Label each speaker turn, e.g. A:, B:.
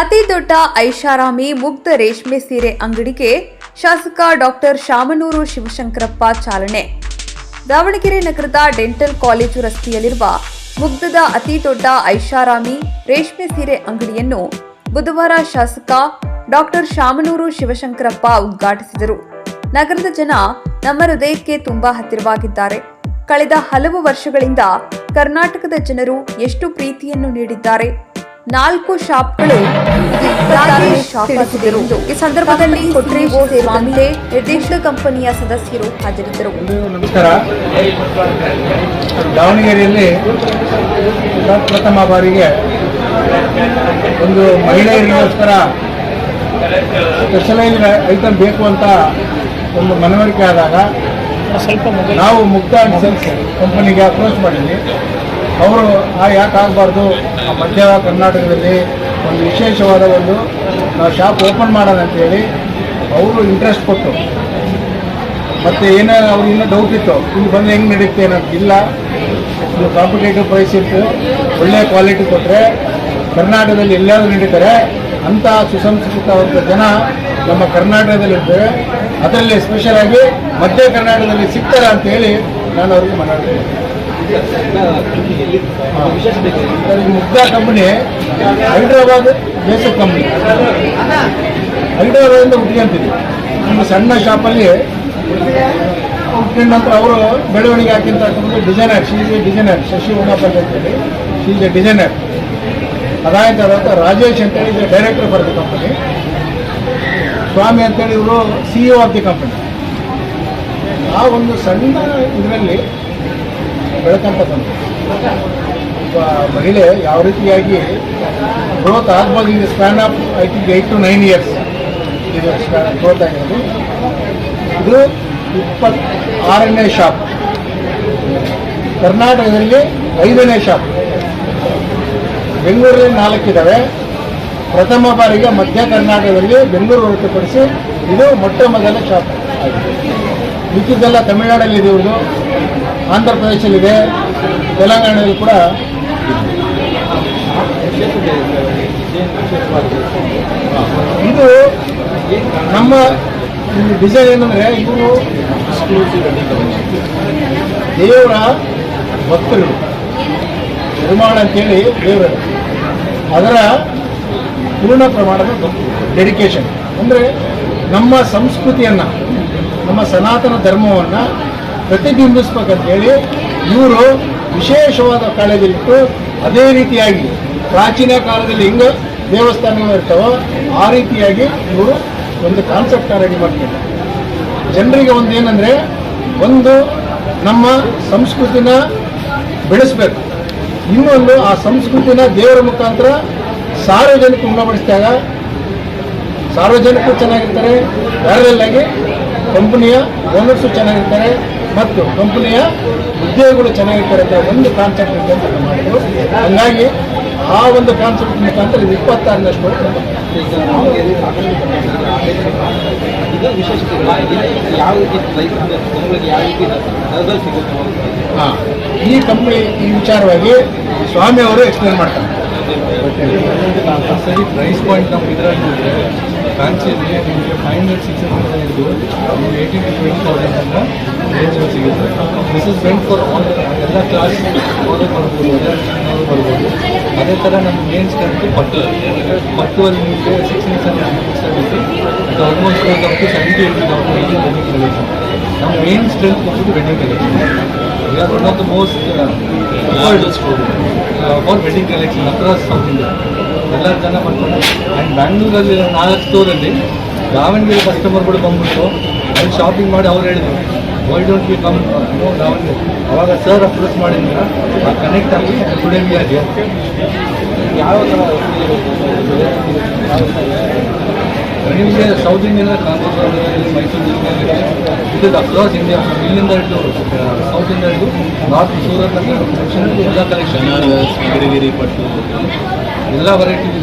A: ಅತಿ ದೊಡ್ಡ ಐಷಾರಾಮಿ ಮುಗ್ಧ ರೇಷ್ಮೆ ಸೀರೆ ಅಂಗಡಿಗೆ ಶಾಸಕ ಡಾಕ್ಟರ್ ಶಾಮನೂರು ಶಿವಶಂಕರಪ್ಪ ಚಾಲನೆ. ದಾವಣಗೆರೆ ನಗರದ ಡೆಂಟಲ್ ಕಾಲೇಜು ರಸ್ತೆಯಲ್ಲಿರುವ ಮುಗ್ಧದ ಅತಿ ದೊಡ್ಡ ಐಷಾರಾಮಿ ರೇಷ್ಮೆ ಸೀರೆ ಅಂಗಡಿಯನ್ನು ಬುಧವಾರ ಶಾಸಕ ಡಾಕ್ಟರ್ ಶಾಮನೂರು ಶಿವಶಂಕರಪ್ಪ ಉದ್ಘಾಟಿಸಿದರು. ನಗರದ ಜನ ನಮ್ಮ ಹೃದಯಕ್ಕೆ ತುಂಬಾ ಹತ್ತಿರವಾಗಿದ್ದಾರೆ. ಕಳೆದ ಹಲವು ವರ್ಷಗಳಿಂದ ಕರ್ನಾಟಕದ ಜನರು ಎಷ್ಟು ಪ್ರೀತಿಯನ್ನು ನೀಡಿದ್ದಾರೆ. ನಾಲ್ಕು ಶಾಪ್ಗಳು ಈ ಸಂದರ್ಭದಲ್ಲಿ ಕೊಟ್ರೇಶ್ ಸೇರಿದಂತೆ ನಿರ್ದೇಶಕ ಕಂಪನಿಯ ಸದಸ್ಯರು ಹಾಜರಿದ್ದರು.
B: ನಮಸ್ಕಾರ. ದಾವಣಗೆರೆಯಲ್ಲಿ ಪ್ರಥಮ ಬಾರಿಗೆ ಒಂದು ಮಹಿಳೆಯರಿಗೋಸ್ಕರ ಸ್ಪೆಷಲೈಸ್ ಐಟಮ್ ಬೇಕು ಅಂತ ಒಂದು ಮನವರಿಕೆ ಆದಾಗ ನಾವು ಮುಕ್ತ ಕಂಪನಿಗೆ ಅಪ್ರೋಚ್ ಮಾಡಿದ್ವಿ. ಅವರು ಆ ಯಾಕೆ ಆಗಬಾರ್ದು? ಮಧ್ಯ ಕರ್ನಾಟಕದಲ್ಲಿ ಒಂದು ವಿಶೇಷವಾದ ಒಂದು ಶಾಪ್ ಓಪನ್ ಮಾಡೋಣ ಅಂತೇಳಿ ಅವರು ಇಂಟ್ರೆಸ್ಟ್ ಕೊಟ್ಟು. ಮತ್ತು ಏನೋ ಅವ್ರಿಗೆ ಇನ್ನೂ ಡೌಟ್ ಇತ್ತು, ಇಲ್ಲಿ ಬಂದು ಹೆಂಗೆ ನಡೀತೆ ಅನ್ನೋದು ಇಲ್ಲ. ಇದು ಕಾಂಪಿಟೇಟಿವ್ ಪ್ರೈಸ್ ಇತ್ತು. ಒಳ್ಳೆ ಕ್ವಾಲಿಟಿ ಕೊಟ್ಟರೆ ಕರ್ನಾಟಕದಲ್ಲಿ ಎಲ್ಲಾದರೂ ನಡೀತಾರೆ. ಅಂಥ ಸುಸಂಸ್ಕೃತವಾದ ಜನ ನಮ್ಮ ಕರ್ನಾಟಕದಲ್ಲಿ ಇರ್ತಾರೆ. ಅದರಲ್ಲಿ ಸ್ಪೆಷಲಾಗಿ ಮಧ್ಯ ಕರ್ನಾಟಕದಲ್ಲಿ ಸಿಗ್ತಾರೆ ಅಂತ ಹೇಳಿ ನಾನು ಅವ್ರಿಗೆ ಈ Mugdha company Hyderabad basic company ಹೈದ್ರಾಬಾದಿಂದ ಹುಟ್ಕೊಂತೀವಿ ನಮ್ಮ ಸಣ್ಣ ಶಾಪಲ್ಲಿ ಹುಟ್ಕೊಂಡ ನಂತರ ಅವರು ಬೆಳವಣಿಗೆ ಹಾಕಿರ್ತಕ್ಕಂಥ ಡಿಸೈನರ್ ಶೀಸ್ ಎ ಡಿಸೈನರ್ ಶಶಿ ಉಮಾಪಲ್ಲಿ ಅಂತೇಳಿ ಶ್ರೀ ಎ ಡಿಸೈನರ್ ಅದಾಯ್ತು ಅದಾದ ರಾಜೇಶ್ ಅಂತೇಳಿ ಈಗ ಡೈರೆಕ್ಟರ್ ಬರ್ತದೆ ಕಂಪನಿ ಸ್ವಾಮಿ ಅಂತೇಳಿ ಇವರು ಸಿಇಒ ಆಫ್ ದಿ ಕಂಪನಿ ಆ ಒಂದು ಸಣ್ಣ ಇದರಲ್ಲಿ ಬೆಳಕಂತ ಬಂತು. ಒಬ್ಬ ಮಹಿಳೆ ಯಾವ ರೀತಿಯಾಗಿ ಗ್ರೋತ್ ಆಗ್ಬೋದು ಈಗ span of I think eight to nine years ಇದು ಗ್ರೋತ್ ಆಗಿರೋದು. ಇದು ಇಪ್ಪತ್ ಆರನೇ ಶಾಪ್ ಕರ್ನಾಟಕದಲ್ಲಿ ಐದನೇ ಶಾಪ್ ಬೆಂಗಳೂರಲ್ಲಿ ನಾಲ್ಕಿದ್ದಾವೆ ಪ್ರಥಮ ಬಾರಿಗೆ ಮಧ್ಯ ಕರ್ನಾಟಕದಲ್ಲಿ ಬೆಂಗಳೂರು ಹೊರತುಪಡಿಸಿ ಇದು ಮೊಟ್ಟ ಮೊದಲ ಶಾಪ್ ಆಗಿದೆ ಮಿಕ್ಕಿದ್ದೆಲ್ಲ ತಮಿಳುನಾಡಲ್ಲಿ ಇದೆ ಆಂಧ್ರ ಪ್ರದೇಶದಲ್ಲಿದೆ. ತೆಲಂಗಾಣದಲ್ಲಿ ಕೂಡ ಇದು ನಮ್ಮ ಡಿಸೈನ್ ಏನಂದ್ರೆ ಇವರು ದೇವರ ಭಕ್ತರು. ನಿರ್ಮಾಣ ಅಂತೇಳಿ ದೇವರ. ಅದರ ಪೂರ್ಣ ಪ್ರಮಾಣದ ಡೆಡಿಕೇಶನ್ ಅಂದರೆ ನಮ್ಮ ಸಂಸ್ಕೃತಿಯನ್ನು, ನಮ್ಮ ಸನಾತನ ಧರ್ಮವನ್ನು ಪ್ರತಿಬಿಂಬಿಸ್ಬೇಕಂತೇಳಿ ಇವರು ವಿಶೇಷವಾದ ಕಾಳಜಿಟ್ಟು ಅದೇ ರೀತಿಯಾಗಿ ಪ್ರಾಚೀನ ಕಾಲದಲ್ಲಿ ಹಿಂಗೆ ದೇವಸ್ಥಾನಗಳು ಇರ್ತಾವೋ ಆ ರೀತಿಯಾಗಿ ಇವರು ಒಂದು ಕಾನ್ಸೆಪ್ಟ್ ರೆಡಿ ಮಾಡ್ತಾರೆ. ಜನರಿಗೆ ಒಂದು ಏನಂದರೆ ಒಂದು ನಮ್ಮ ಸಂಸ್ಕೃತಿನ ಬೆಳೆಸ್ಬೇಕು. ಇನ್ನೊಂದು ಆ ಸಂಸ್ಕೃತಿನ ದೇವರ ಮುಖಾಂತರ ಸಾರ್ವಜನಿಕ ಉಣಬಡಿಸಿದಾಗ ಸಾರ್ವಜನಿಕರು ಚೆನ್ನಾಗಿರ್ತಾರೆ, ಯಾರಲ್ಲಾಗಿ? ಕಂಪನಿಯ ಓನರ್ಸು ಚೆನ್ನಾಗಿರ್ತಾರೆ ಮತ್ತು ಕಂಪನಿಯ ಉದ್ಯೋಗಗಳು ಚೆನ್ನಾಗಿರ್ತಾರೆ ಅಂತ ಒಂದು ಕಾನ್ಸೆಪ್ಟ್ ಇದೆ ಅಂತ ಮಾಡಿದ್ರು ಹಾಗಾಗಿ ಆ ಒಂದು ಕಾನ್ಸೆಪ್ಟ್ ಮುಖಾಂತರ ಇದು ಇಪ್ಪತ್ತಾರನಷ್ಟು ಹಾಂ. ಈ ಕಂಪ್ನಿ ಈ ವಿಚಾರವಾಗಿ ಸ್ವಾಮಿ ಅವರು ಎಕ್ಸ್ಪ್ಲೇನ್ ಮಾಡ್ತಾರೆ.
C: ಸರಿ ಪ್ರೈಸ್ ಪಾಯಿಂಟ್ ನಮ್ಗೆ ಇದರಲ್ಲಿ ಫ್ಯಾನ್ಸಿಯಲ್ಲಿ ನಿಮಗೆ ಫೈವ್ ಹಂಡ್ರೆಡ್ ಸಿಕ್ಸ್ ಹಂಡ್ರೆಡ್ ಇದ್ದು ನಿಮಗೆ ಏಯ್ಟೀನ್ ಟು ಟ್ವೆಂಟಿ ತೌಸಂಡ್ ಅಂತ ರೇಂಜಲ್ಲಿ ಸಿಗುತ್ತೆ. This is meant for all ಎಲ್ಲ ಕ್ಲಾಸ್ ಓದೋ ಬರ್ಬೋದು ಎಲ್ಲರೂ ಬರ್ಬೋದು ಅದೇ ಥರ ನಮ್ಮ ಮೇನ್ ಕಂತು ಪಟ್ಟು ಪಟ್ಟು ಅಲ್ಲಿ ನಿಮಗೆ ಸಿಕ್ಸ್ ಇಂಚ್ ಸಿಗುತ್ತೆ ಅದು almost two seventy eighty thousand eighty wedding collection ನಮ್ಮ ಮೇನ್ ಸ್ಟ್ರೆಂತ್ ಬಂದ್ಬಿಟ್ಟು wedding collection we are one of the most for wedding collection across South India ಎಲ್ಲ ಜನ ಬರ್ತಾರೆ ಆ್ಯಂಡ್ ಬ್ಯಾಂಗ್ಳೂರಲ್ಲಿ ನಾಲ್ಕು ಸ್ಟೋರಲ್ಲಿ ದಾವಣಗೆರೆ ಕಸ್ಟಮರ್ಗಳು ಬಂದ್ಬಿಟ್ಟು ಅಲ್ಲಿ ಶಾಪಿಂಗ್ ಮಾಡಿ ಅವ್ರು ಹೇಳಿದ್ರು why don't be come no Davanagere ಅವಾಗ ಸರ್ ಅಪ್ರೋಚ್ ಮಾಡಿದ್ರೆ ಆ ಕನೆಕ್ಟ್ ಆಗಿ ಟುಡೇ ವಿ ಆರ್ ಹಿಯರ್
D: ಯಾವ ಥರ
C: ನಿಮಗೆ ಸೌತ್ ಇಂಡಿಯನ್ ಕಾಂಗ್ರೆಸ್ ಮೈಸೂರು ಇದು ಅಕ್ರಾಸ್ ಇಂಡಿಯಾ ಇಲ್ಲಿಂದ ಹಿಡಿದು ಸೌತ್ ಇಂಡಿಯಾ ಹಿಡಿದು ನಾರ್ತ್ ಸೂರತ್ ಎಲ್ಲ ಕಲೆಕ್ಷನ್ ಎಲ್ಲ ವೆರೈಟೀಸ್